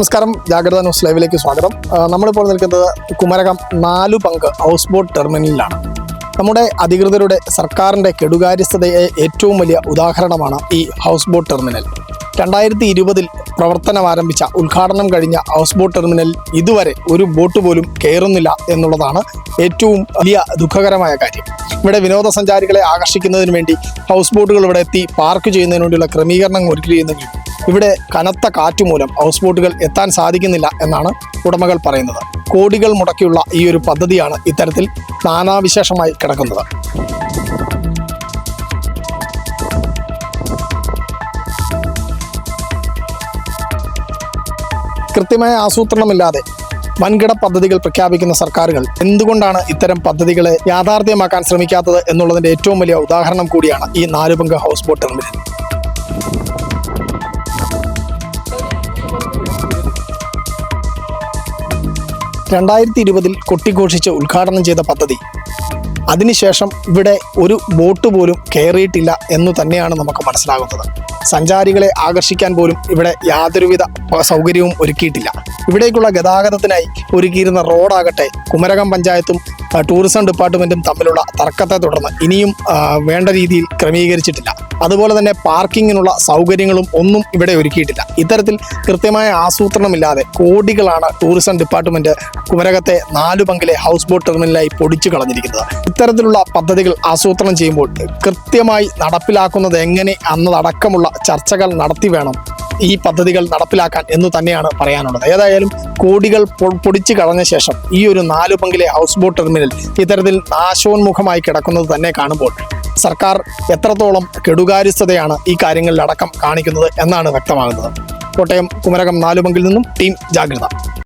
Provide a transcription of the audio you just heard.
നമസ്കാരം ജാഗ്രത ന്യൂസ് ലൈവിലേക്ക് സ്വാഗതം. നമ്മളിപ്പോൾ നിൽക്കുന്നത് കുമരകം നാലു പങ്ക് ഹൗസ് ബോട്ട് ടെർമിനലിലാണ്. നമ്മുടെ അധികൃതരുടെ സർക്കാരിന്റെ കെടുകാര്യസ്ഥതയെ ഏറ്റവും വലിയ ഉദാഹരണമാണ് ഈ ഹൗസ് ബോട്ട് ടെർമിനൽ. രണ്ടായിരത്തി ഇരുപതിൽ പ്രവർത്തനം ആരംഭിച്ച ഉദ്ഘാടനം കഴിഞ്ഞ ഹൗസ് ബോട്ട് ടെർമിനൽ ഇതുവരെ ഒരു ബോട്ട് പോലും കയറുന്നില്ല എന്നുള്ളതാണ് ഏറ്റവും വലിയ ദുഃഖകരമായ കാര്യം. ഇവിടെ വിനോദസഞ്ചാരികളെ ആകർഷിക്കുന്നതിന് വേണ്ടി ഹൗസ് ബോട്ടുകൾ ഇവിടെ എത്തി പാർക്ക് ചെയ്യുന്നതിന് വേണ്ടിയുള്ള ക്രമീകരണങ്ങൾ ഒരുക്കിയിരുന്നെങ്കിലും ഇവിടെ കനത്ത കാറ്റ് മൂലം ഹൗസ് ബോട്ടുകൾ എത്താൻ സാധിക്കുന്നില്ല എന്നാണ് ഉടമകൾ പറയുന്നത്. കോടികൾ മുടക്കിയുള്ള ഈ ഒരു പദ്ധതിയാണ് ഇത്തരത്തിൽ നാനാവിശേഷമായി കിടക്കുന്നത്. കൃത്യമായ ആസൂത്രണമില്ലാതെ വൻകിട പദ്ധതികൾ പ്രഖ്യാപിക്കുന്ന സർക്കാരുകൾ എന്തുകൊണ്ടാണ് ഇത്തരം പദ്ധതികളെ യാഥാർത്ഥ്യമാക്കാൻ ശ്രമിക്കാത്തത് എന്നുള്ളതിന്റെ ഏറ്റവും വലിയ ഉദാഹരണം കൂടിയാണ് ഈ നാലുപങ്ക ഹൗസ് ബോട്ട് ടെർമിനൽ രണ്ടായിരത്തി ഇരുപതിൽ കൊട്ടിഘോഷിച്ച് ഉദ്ഘാടനം ചെയ്ത പദ്ധതി അതിനുശേഷം ഇവിടെ ഒരു ബോട്ട് പോലും കയറിയിട്ടില്ല എന്ന് തന്നെയാണ് നമുക്ക് മനസ്സിലാകുന്നത്. സഞ്ചാരികളെ ആകർഷിക്കാൻ പോലും ഇവിടെ യാതൊരുവിധ സൗകര്യവും ഒരുക്കിയിട്ടില്ല. ഇവിടേക്കുള്ള ഗതാഗതത്തിനായി ഒരുക്കിയിരുന്ന റോഡാകട്ടെ കുമരകം പഞ്ചായത്തും ടൂറിസം ഡിപ്പാർട്ട്മെന്റും തമ്മിലുള്ള തർക്കത്തെ തുടർന്ന് ഇനിയും വേണ്ട രീതിയിൽ ക്രമീകരിച്ചിട്ടില്ല. അതുപോലെ തന്നെ പാർക്കിങ്ങിനുള്ള സൗകര്യങ്ങളും ഒന്നും ഇവിടെ ഒരുക്കിയിട്ടില്ല. ഇത്തരത്തിൽ കൃത്യമായ ആസൂത്രണമില്ലാതെ കോടികളാണ് ടൂറിസം ഡിപ്പാർട്ട്മെന്റ് കുമരകത്തെ നാലു പങ്കിലെ ഹൗസ് ബോട്ട് ടെർമിനലായി പൊടിച്ചു കളഞ്ഞിരിക്കുന്നത്. ഇത്തരത്തിലുള്ള പദ്ധതികൾ ആസൂത്രണം ചെയ്യുമ്പോൾ കൃത്യമായി നടപ്പിലാക്കുന്നത് എങ്ങനെ എന്നതടക്കമുള്ള ചർച്ചകൾ നടത്തി വേണം ഈ പദ്ധതികൾ നടപ്പിലാക്കാൻ എന്ന് തന്നെയാണ് പറയാനുള്ളത്. ഏതായാലും കോടികൾ പൊടിച്ചു കളഞ്ഞ ശേഷം ഈ ഒരു നാലു പങ്കിലെ ഹൗസ് ബോട്ട് ടെർമിനൽ ഇത്തരത്തിൽ നാശോന്മുഖമായി കിടക്കുന്നത് തന്നെ കാണുമ്പോൾ സർക്കാർ എത്രത്തോളം കെടുകാര്യസ്ഥതയാണ് ഈ കാര്യങ്ങളിലടക്കം കാണിക്കുന്നത് എന്നാണ് വ്യക്തമാകുന്നത്. കോട്ടയം കുമരകം നാലുപങ്കിൽ നിന്നും ടീം ജാഗ്രത.